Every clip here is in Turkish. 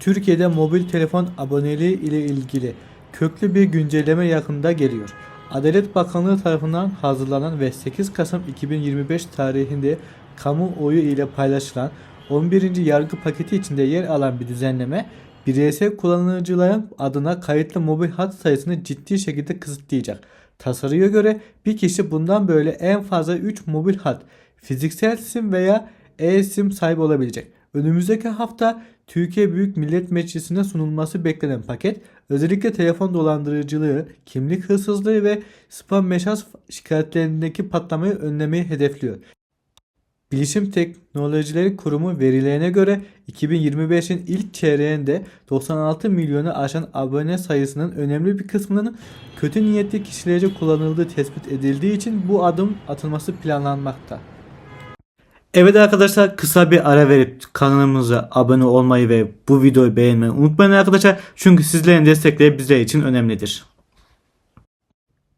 Türkiye'de mobil telefon aboneliği ile ilgili köklü bir güncelleme yakında geliyor. Adalet Bakanlığı tarafından hazırlanan ve 8 Kasım 2025 tarihinde kamuoyu ile paylaşılan 11. yargı paketi içinde yer alan bir düzenleme bireysel kullanıcıların adına kayıtlı mobil hat sayısını ciddi şekilde kısıtlayacak. Tasarıya göre bir kişi bundan böyle en fazla 3 mobil hat, fiziksel sim veya e-sim sahibi olabilecek. Önümüzdeki hafta Türkiye Büyük Millet Meclisi'ne sunulması beklenen paket özellikle telefon dolandırıcılığı, kimlik hırsızlığı ve spam mesaj şikayetlerindeki patlamayı önlemeyi hedefliyor. Bilişim Teknolojileri Kurumu verilerine göre 2025'in ilk çeyreğinde 96 milyonu aşan abone sayısının önemli bir kısmının kötü niyetli kişilerce kullanıldığı tespit edildiği için bu adım atılması planlanmakta. Evet arkadaşlar kısa bir ara verip kanalımıza abone olmayı ve bu videoyu beğenmeyi unutmayın arkadaşlar. Çünkü sizlerin destekleri bizler için önemlidir.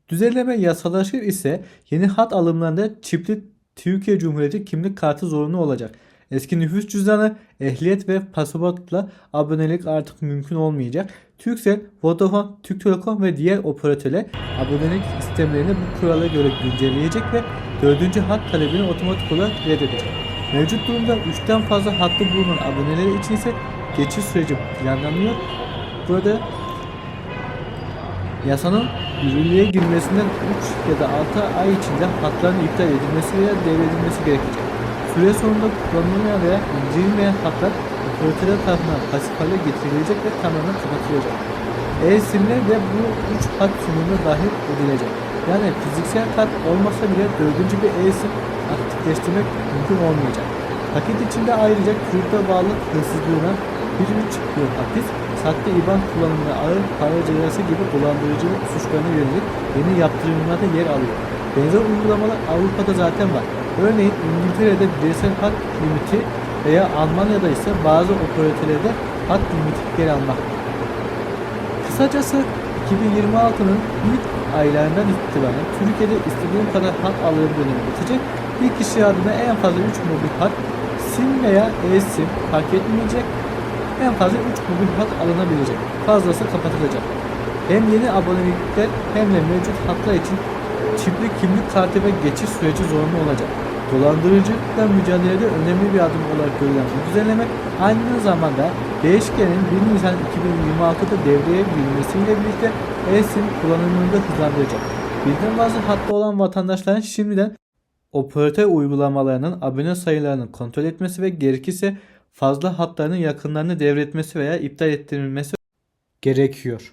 Düzenleme yasalaşır ise yeni hat alımlarında çipli Türkiye Cumhuriyeti kimlik kartı zorunlu olacak. Eski nüfus cüzdanı, ehliyet ve pasaportla abonelik artık mümkün olmayacak. Turkcell, Vodafone, Türk Telekom ve diğer operatörler abonelik sistemlerini bu kurala göre güncelleyecek ve dördüncü hat talebini otomatik olarak reddedecek. Mevcut durumda 3'ten fazla hattı bulunan aboneler için ise geçiş süreci planlanıyor. Burada yasanın yürürlüğe girmesinden 3 ya da 6 ay içinde hatların iptal edilmesi veya devredilmesi gerekecek. Süre sonunda kullanılmayan veya indirilmeyen hatlar operatörler tarafından pasif hale getirilecek ve tamamen kapatılacak. E-simler de bu 3 hat sunumuna dahil edilecek. Yani fiziksel kart olmasa bile dördüncü bir e-sim aktifleştirmek mümkün olmayacak. Paket içinde ayrıca kripto bağlılık hırsızlığına 1-3 yıl hapis, sahte IBAN kullanımına ağır para cezası gibi dolandırıcılık suçlarına yönelik yeni yaptırımlarda yer alıyor. Benzer uygulamalar Avrupa'da zaten var. Örneğin İngiltere'de bireysel hat limiti veya Almanya'da ise bazı operatörlerde hat limiti yer almakta. Kısacası 2026'nın ilk aylarından itibaren Türkiye'de istediğim kadar hat alım dönemi bitecek. Bir kişi adına en fazla 3 mobil hat, sim veya e-sim fark etmeyecek. En fazla 3 mobil hat alınabilecek. Fazlası kapatılacak. Hem yeni abonelikler hem de mevcut hatlar için çipli kimlik kartı ve geçiş süreci zorunlu olacak. Dolandırıcılıkla mücadelede önemli bir adım olarak görülen bu düzenleme aynı zamanda değişkenin 1 Nisan 2026'da devreye girmesiyle birlikte e-sim kullanımını da hızlandıracak. Birden fazla hatta olan vatandaşların şimdiden operatör uygulamalarının abone sayılarını kontrol etmesi ve gerekirse fazla hatlarının yakınlarını devretmesi veya iptal ettirilmesi gerekiyor.